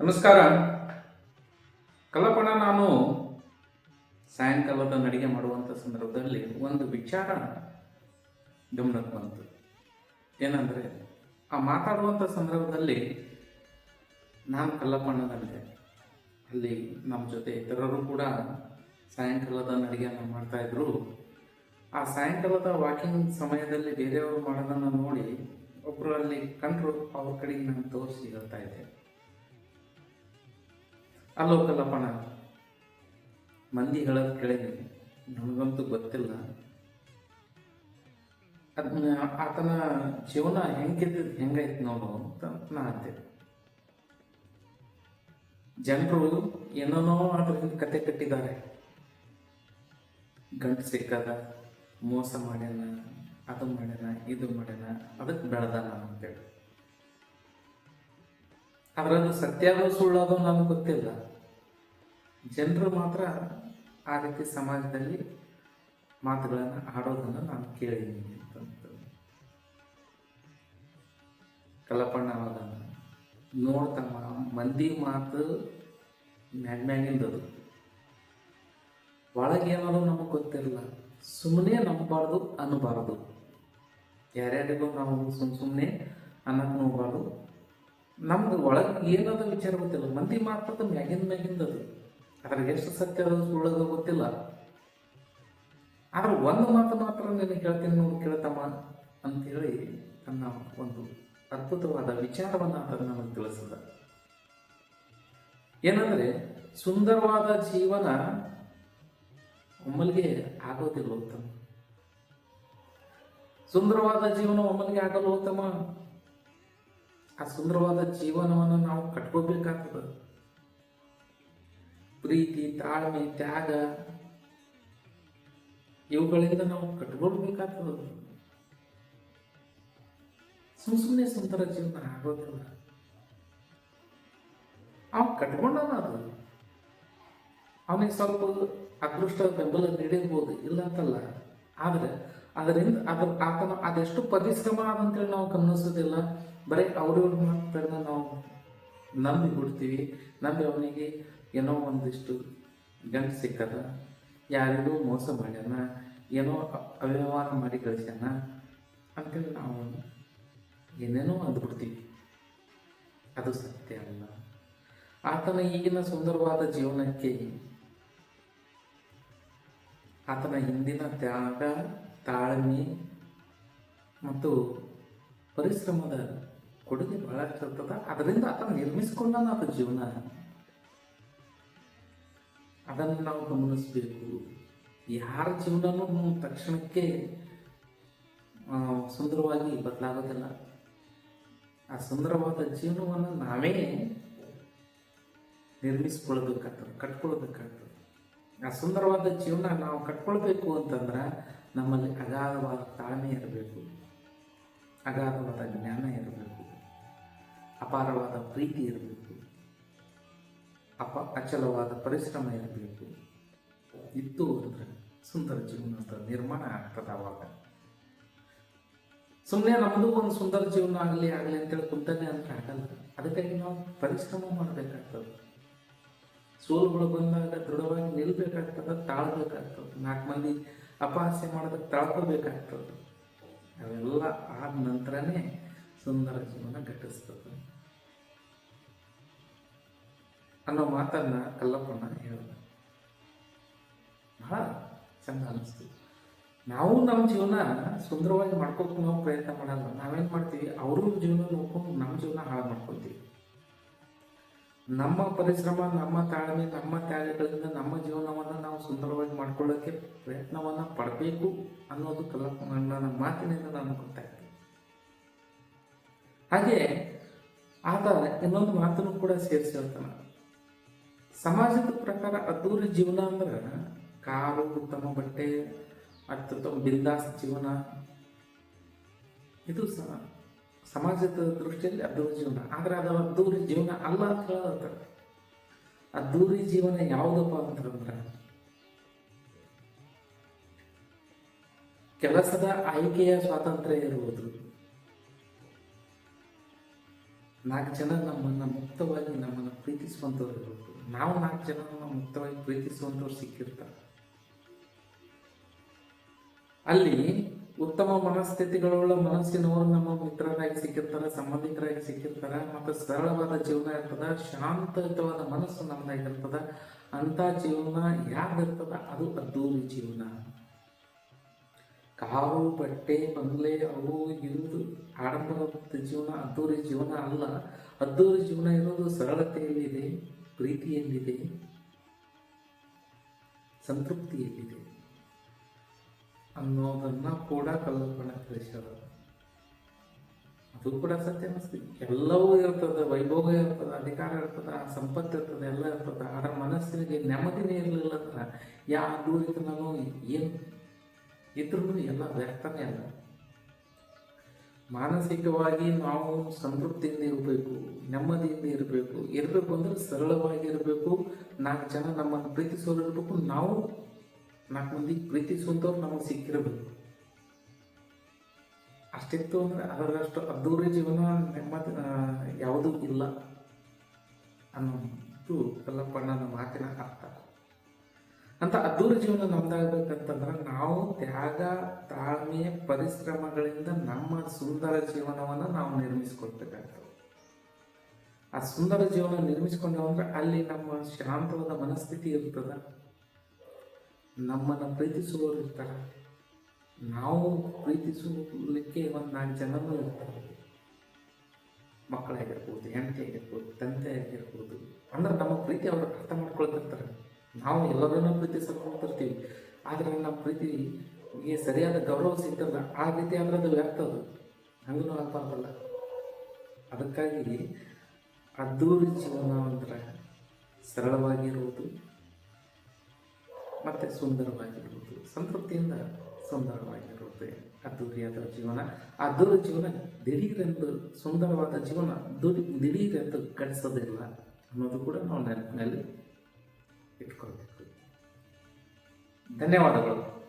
ನಮಸ್ಕಾರ. ಕಲ್ಲಪ್ಪಣ ನಾನು ಸಾಯಂಕಾಲದ ನಡಿಗೆ ಮಾಡುವಂಥ ಸಂದರ್ಭದಲ್ಲಿ ಒಂದು ವಿಚಾರ ಗಮನಕ್ಕೆ ಬಂತು. ಏನಂದರೆ, ಆ ಮಾತಾಡುವಂಥ ಸಂದರ್ಭದಲ್ಲಿ ನಾನು ಕಲ್ಲಪ್ಪಣ್ಣನಲ್ಲಿದೆ ಅಲ್ಲಿ ನಮ್ಮ ಜೊತೆ ಇತರರು ಕೂಡ ಸಾಯಂಕಾಲದ ನಡಿಗೆಯನ್ನು ಮಾಡ್ತಾಯಿದ್ರು ಆ ಸಾಯಂಕಾಲದ ವಾಕಿಂಗ್ ಸಮಯದಲ್ಲಿ ಬೇರೆಯವರು ಮಾಡೋದನ್ನು ನೋಡಿ ಒಬ್ಬರು ಅಲ್ಲಿ ಕಂಡ್ರು, ಅವ್ರ ಕಡೆಗೆ ನಾನು ತೋರಿಸಿ ಹೇಳ್ತಾ ಇದ್ದೆ. ಅಲ್ಲೋ ಕಲ್ಲಪ್ಪಣ ಮಂದಿ ಹೇಳೋದು ಕೇಳಿದ್ದೀನಿ ನನಗಂತೂ ಗೊತ್ತಿಲ್ಲ. ಅದನ್ನ ಆತನ ಜೀವನ ಹೆಂಗಿದ್ದು ಹೆಂಗೈತೆ ನೋಡು ಅಂತ ನಾ ಅಂತೆ ಜನರು ಏನೇನೋ ಅದ್ರಿಂದ ಕತೆ ಕಟ್ಟಿದ್ದಾರೆ. ಗಂಟು ಸಿಕ್ಕದ ಮೋಸ ಮಾಡ್ಯಾನ, ಅದು ಮಾಡ್ಯಾನ, ಇದು ಮಾಡ್ಯಾನ ಅದಕ್ಕೆ ಬೆಳೆದಾನ ಅಂತೇಳಿ. ಅದರದ್ದು ಸತ್ಯಾದೋ ಸುಳ್ಳೋದು ನಮ್ಗೆ ಗೊತ್ತಿಲ್ಲ. ಜನರು ಮಾತ್ರ ಆ ರೀತಿ ಸಮಾಜದಲ್ಲಿ ಮಾತುಗಳನ್ನು ಆಡೋದನ್ನು ನಾನು ಕೇಳಿದ್ದೀನಿ ಅಂತ ಕಲ್ಲಪ್ಪಣ್ಣ ನೋಡ್ತಮ್ಮ ಮಂದಿ ಮಾತು ಮ್ಯಾಗ್ಮ್ಯಾಗಿಂದದು ಒಳಗೇನಾದ್ರು ಒಳಗೇನೋ ನಮಗೆ ಗೊತ್ತಿರಲ್ಲ ಸುಮ್ಮನೆ ನಂಬಬಾರ್ದು ಅನ್ನಬಾರ್ದು ಯಾರ್ಯಾರಿಗೂ ನಾವು ಸುಮ್ಮ ಸುಮ್ಮನೆ ಅನ್ನಕ್ಕೆ ನೋಡಬಾರ್ದು. ನಮ್ದು ಒಳಗೆ ಏನದ ವಿಚಾರ ಗೊತ್ತಿಲ್ಲ. ಮಂದಿ ಮಾತದ ಮ್ಯಾಗಿಂದ ಮ್ಯಾಗಿಂದದು ಅದ್ರಾಗ ಎಷ್ಟು ಸತ್ಯ ಅದು ಸುಳ್ಳದು ಗೊತ್ತಿಲ್ಲ. ಆದ್ರೆ ಒಂದು ಮಾತು ಮಾತ್ರ ನಿನಗೆ ಹೇಳ್ತೀನಿ ನೋಡಿ ಕೇಳ್ತಮ್ಮ ಅಂತೇಳಿ ತನ್ನ ಒಂದು ಅದ್ಭುತವಾದ ವಿಚಾರವನ್ನು ಅದನ್ನು ನಮಗೆ ತಿಳಿಸಿದ. ಏನಂದ್ರೆ, ಸುಂದರವಾದ ಜೀವನ ಒಮ್ಮಲ್ಗೆ ಆಗೋದಿಲ್ಲ ಉತ್ತಮ. ಸುಂದರವಾದ ಜೀವನ ಒಮ್ಮಲ್ಗೆ ಆಗಲ್ಲ ಉತ್ತಮ. ಆ ಸುಂದರವಾದ ಜೀವನವನ್ನು ನಾವು ಕಟ್ಕೋಬೇಕಾಗ್ತದೆ. ಪ್ರೀತಿ, ತಾಳ್ಮೆ, ತ್ಯಾಗ, ಇವುಗಳಿಂದ ನಾವು ಕಟ್ಕೊಳ್ಬೇಕಾಗ್ತದ. ಸುಮ್ ಸುಮ್ಮನೆ ಸುಂದರ ಜೀವನ ಆಗೋದಿಲ್ಲ. ಅವ್ ಕಟ್ಕೊಂಡವ ಅದು. ಅವನಿಗೆ ಸ್ವಲ್ಪ ಅದೃಷ್ಟ, ಬೆಂಬಲ ನೀಡಿರ್ಬೋದು, ಇಲ್ಲ ಅಂತಲ್ಲ. ಆದ್ರೆ ಅದರಿಂದ ಅದ್ರ ಆತನ ಅದೆಷ್ಟು ಪರಿಶ್ರಮ ಅದಂತೇಳಿ ನಾವು ಗಮನಿಸೋದಿಲ್ಲ. ಬರೀ ಅವ್ರವ್ರ ಮಾತನ್ನ ನಾವು ನಂಬಿ ಬಿಡ್ತೀವಿ ನಂಬಿ ಅವನಿಗೆ ಏನೋ ಒಂದಿಷ್ಟು ಗಂಟು ಸಿಕ್ಕದ, ಯಾರಿಗೂ ಮೋಸ ಮಾಡ್ಯಾನ, ಏನೋ ಅವ್ಯವಹಾರ ಮಾಡಿ ಕಳಿಸ್ಯಾನ ಅಂತೇಳಿ ನಾವು ಏನೇನೋ ಅಂದ್ಬಿಡ್ತೀವಿ. ಅದು ಸತ್ಯ ಅಲ್ಲ. ಆತನ ಈಗಿನ ಸುಂದರವಾದ ಜೀವನಕ್ಕೆ ಆತನ ಹಿಂದಿನ ತ್ಯಾಗ, ತಾಳ್ಮೆ ಮತ್ತು ಪರಿಶ್ರಮದ ಕೊಡುಗೆ ಬಹಳಷ್ಟು ಇರ್ತದ. ಅದರಿಂದ ಆತ ನಿರ್ಮಿಸಿಕೊಂಡ ಅದು ಜೀವನ. ಅದನ್ನು ನಾವು ಗಮನಿಸಬೇಕು. ಯಾರ ಜೀವನನೂ ತಕ್ಷಣಕ್ಕೆ ಸುಂದರವಾಗಿ ಬದಲಾಗೋದಿಲ್ಲ. ಆ ಸುಂದರವಾದ ಜೀವನವನ್ನು ನಾವೇ ನಿರ್ಮಿಸ್ಕೊಳ್ಬೇಕಾಗ್ತದೆ ಕಟ್ಕೊಳ್ಬೇಕಾಗ್ತದೆ. ಆ ಸುಂದರವಾದ ಜೀವನ ನಾವು ಕಟ್ಕೊಳ್ಬೇಕು ಅಂತಂದ್ರೆ ನಮ್ಮಲ್ಲಿ ಅಗಾಧವಾದ ತಾಳ್ಮೆ ಇರಬೇಕು. ಅಗಾಧವಾದ ಜ್ಞಾನ ಇರಬೇಕು. ಅಪಾರವಾದ ಪ್ರೀತಿ ಇರಬೇಕು. ಅಪ ಅಚಲವಾದ ಪರಿಶ್ರಮ ಇರಬೇಕು. ಇತ್ತು ಅಂದರೆ ಸುಂದರ ಜೀವನದ ನಿರ್ಮಾಣ ಆಗ್ತದೆ ಅವಾಗ. ಸುಮ್ಮನೆ ನಮ್ಮದು ಒಂದು ಸುಂದರ ಜೀವನ ಆಗಲಿ ಆಗಲಿ ಅಂತೇಳಿ ಕುಂತಾನೆ ಅಂದ್ರೆ ಆಗಲ್ಲ. ಅದಕ್ಕಾಗಿ ನಾವು ಪರಿಶ್ರಮ ಮಾಡಬೇಕಾಗ್ತದೆ. ಸೋಲುಗಳು ಬಂದಾಗ ದೃಢವಾಗಿ ನಿಲ್ಬೇಕಾಗ್ತದೆ, ತಾಳ್ಬೇಕಾಗ್ತದೆ. ನಾಲ್ಕು ಮಂದಿ ಅಪಹಾಸ್ಯ ಮಾಡೋದಕ್ಕೆ ತಾಳ್ಕೋಬೇಕಾಗ್ತದೆ. ಅವೆಲ್ಲ ಆದ ನಂತರನೇ ಸುಂದರ ಜೀವನ ಘಟಿಸ್ತದೆ. ಅನ್ನೋ ಮಾತನ್ನ ಕಲ್ಲಪ್ಪನ ಹೇಳಿದ. ಬಹಳ ಚಂದ ಅನಿಸ್ತು. ನಾವು ನಮ್ಮ ಜೀವನ ಸುಂದರವಾಗಿ ಮಾಡ್ಕೋಕೆ ನಾವು ಪ್ರಯತ್ನ ಮಾಡಲ್ಲ. ನಾವೇನು ಮಾಡ್ತೀವಿ? ಅವ್ರ ಜೀವನ ನೋಡ್ಕೊಂಡು ನಮ್ಮ ಜೀವನ ಹಾಳು ಮಾಡ್ಕೊತೀವಿ ನಮ್ಮ ಪರಿಶ್ರಮ, ನಮ್ಮ ತಾಳ್ಮೆ, ನಮ್ಮ ತ್ಯಾಗಗಳಿಂದ ನಮ್ಮ ಜೀವನವನ್ನು ನಾವು ಸುಂದರವಾಗಿ ಮಾಡ್ಕೊಳ್ಳೋಕ್ಕೆ ಪ್ರಯತ್ನವನ್ನು ಪಡಬೇಕು ಅನ್ನೋದು ಕಲ್ಲಪ್ಪನ ಮಾತಿನಿಂದ ನಾನು ಗೊತ್ತಾಗ್ತದೆ ಹಾಗೆ ಆತ ಇನ್ನೊಂದು ಮಾತನ್ನು ಕೂಡ ಸೇರಿಸಿ ಹೇಳ್ತಾನೆ ಸಮಾಜದ ಪ್ರಕಾರ ಅದ್ದೂರಿ ಜೀವನ ಅಂದ್ರೆ ಕಾರು ಉತ್ತಮ ಬಟ್ಟೆ, ಅತ್ಯುತ್ತಮ ಬಿಂದಾಸ್ ಜೀವನ. ಇದು ಸಹ ಸಮಾಜದ ದೃಷ್ಟಿಯಲ್ಲಿ ಅದ್ದೂರಿ ಜೀವನ. ಆದ್ರೆ ಅದು ಅದ್ದೂರಿ ಜೀವನ ಅಲ್ಲ ಅಂತ ಹೇಳತ್ತಾರೆ ಅದ್ದೂರಿ ಜೀವನ ಯಾವುದಪ್ಪ ಅಂತಂದ್ರೆ, ಕೆಲಸದ ಆಯ್ಕೆಯ ಸ್ವಾತಂತ್ರ್ಯ ಇರುವುದು. ನಾಲ್ಕು ಜನ ನಮ್ಮನ್ನು ಮುಕ್ತವಾಗಿ ನಮ್ಮನ್ನು ಪ್ರೀತಿ ಪ್ರೀತಿಸುವಂಥವ್ರು ಇರಬೇಕು ನಾವು ನಾಲ್ಕು ಜನರನ್ನು ಮುಕ್ತವಾಗಿ ಪ್ರೀತಿಸುವಂಥವ್ರು ಸಿಕ್ಕಿರ್ತಾರೆ. ಅಲ್ಲಿ ಉತ್ತಮ ಮನಸ್ಥಿತಿಗಳುಳ್ಳ ಮನಸ್ಸಿನವರು ನಮ್ಮ ಮಿತ್ರರಾಗಿ ಸಿಕ್ಕಿರ್ತಾರೆ, ಸಂಬಂಧಿಕರಾಗಿ ಸಿಕ್ಕಿರ್ತಾರೆ, ಮತ್ತು ಸರಳವಾದ ಜೀವನ ಇರ್ತದೆ, ಶಾಂತಯುತವಾದ ಮನಸ್ಸು ನಮ್ಮದಾಗಿರ್ತದೆ ಅಂಥ ಜೀವನ ಯಾರ್ದಿರ್ತದ ಅದು ಅದ್ದೂರಿ ಜೀವನ. ಕಾರು, ಬಟ್ಟೆ, ಬಂಗ್ಲೆ ಅವು ಇರುವುದು ಆಡಂಬರದ ಜೀವನ ಅದ್ದೂರಿ ಜೀವನ ಅಲ್ಲ. ಅದ್ದೂರಿ ಜೀವನ ಇರೋದು ಸರಳತೆಯಲ್ಲಿದೆ, ಪ್ರೀತಿಯಲ್ಲಿದೆ, ಸಂತೃಪ್ತಿಯಲ್ಲಿದೆ ಅನ್ನೋದನ್ನ ಕೂಡ ಕಲ್ಪನೆ ತಿಳಿಸೋದು ಅದು ಕೂಡ ಸತ್ಯ ಅನಿಸ್ತಿ. ಎಲ್ಲವೂ ಇರ್ತದೆ, ವೈಭೋಗ ಇರ್ತದೆ, ಅಧಿಕಾರ ಇರ್ತದೆ, ಸಂಪತ್ತು ಇರ್ತದೆ, ಎಲ್ಲ ಇರ್ತದೆ. ಆದ್ರೆ ಮನಸ್ಸಿಗೆ ನೆಮ್ಮದಿನೇ ಇರಲಿಲ್ಲ ಅಂದ್ರೆ ಯಾವ ದೂರಿತನೂ ಏನು? ಇದ್ರೂ ಎಲ್ಲ ವ್ಯರ್ಥನೇ ಅಲ್ಲ. ಮಾನಸಿಕವಾಗಿ ನಾವು ಸಂತೃಪ್ತಿಯಿಂದ ಇರಬೇಕು, ನೆಮ್ಮದಿಯಿಂದ ಇರಬೇಕು. ಇರಬೇಕು ಅಂದ್ರೆ ಸರಳವಾಗಿ ಇರಬೇಕು. ನಾಲ್ಕು ಜನ ನಮ್ಮನ್ನು ಪ್ರೀತಿಸೋರು ಇರಬೇಕು. ನಾವು ನಾಲ್ಕು ಮಂದಿ ಪ್ರೀತಿಸುವಂಥವ್ರು ನಮಗೆ ಸಿಕ್ಕಿರಬೇಕು. ಅಷ್ಟಿತ್ತು ಅಂದ್ರೆ ಅದರಷ್ಟು ಅದ್ದೂರಿ ಜೀವನ ನೆಮ್ಮದಿ ಯಾವುದೂ ಇಲ್ಲ ಅನ್ನೋದು ಕಲ್ಲಪ್ಪಣ್ಣನ ಮಾತಿನ ಅರ್ಥ. ಅಂತ ಅದ್ದೂರಿ ಜೀವನ ನಮ್ದಾಗಬೇಕಂತಂದ್ರೆ ನಾವು ತ್ಯಾಗ, ತಾಳ್ಮೆ, ಪರಿಶ್ರಮಗಳಿಂದ ನಮ್ಮ ಸುಂದರ ಜೀವನವನ್ನು ನಾವು ನಿರ್ಮಿಸ್ಕೊಳ್ಬೇಕಾಗ್ತದೆ. ಆ ಸುಂದರ ಜೀವನ ನಿರ್ಮಿಸ್ಕೊಂಡೇವು ಅಂದ್ರೆ ಅಲ್ಲಿ ನಮ್ಮ ಶಾಂತವಾದ ಮನಸ್ಥಿತಿ ಇರ್ತದ. ನಮ್ಮನ್ನು ಪ್ರೀತಿಸುವವರು ಇರ್ತಾರೆ. ನಾವು ಪ್ರೀತಿಸಲಿಕ್ಕೆ ಒಂದು ನಾಲ್ಕು ಜನನೂ ಇರ್ತಾರೆ. ಮಕ್ಕಳಾಗಿರ್ಬೋದು ಹೆಂಡತಿ ಆಗಿರ್ಬೋದು ತಂದೆ ಆಗಿರ್ಬೋದು ಅಂದ್ರೆ ನಮ್ಮ ಪ್ರೀತಿ ಅವರು ಅರ್ಥ ಮಾಡ್ಕೊಳ್ತಿರ್ತಾರೆ. ನಾವು ಎಲ್ಲರನ್ನೂ ಆದ್ರೆ ಆದರೆ ನಮ್ಮ ಪ್ರೀತಿಗೆ ಸರಿಯಾದ ಗೌರವ ಸಿಗ್ತದ ಆ ರೀತಿ ಅಂದ್ರೆ ಅದು ವ್ಯರ್ಥ ಅದು. ಹಂಗೂ ಆಗ್ಬಾರ್ದಲ್ಲ ಅದಕ್ಕಾಗಿ ಅದ್ದೂರಿ ಜೀವನ ಅಂದ್ರೆ ಸರಳವಾಗಿರುವುದು, ಮತ್ತು ಸುಂದರವಾಗಿರುವುದು, ಸಂತೃಪ್ತಿಯಿಂದ ಸುಂದರವಾಗಿರುತ್ತೆ ಅದ್ದೂರಿಯಾದ ಜೀವನ. ಆ ದೂರ ಜೀವನ ದಿಢೀರೆಂದು, ಸುಂದರವಾದ ಜೀವನ ದುಡಿ, ದಿಢೀರೆಂದು ಕಳಿಸೋದಿಲ್ಲ ಅನ್ನೋದು ಕೂಡ ನಾವು ನೆನಪಿನಲ್ಲಿ ಇಟ್ಕೊಳ್ಬೇಕು. ಧನ್ಯವಾದಗಳು.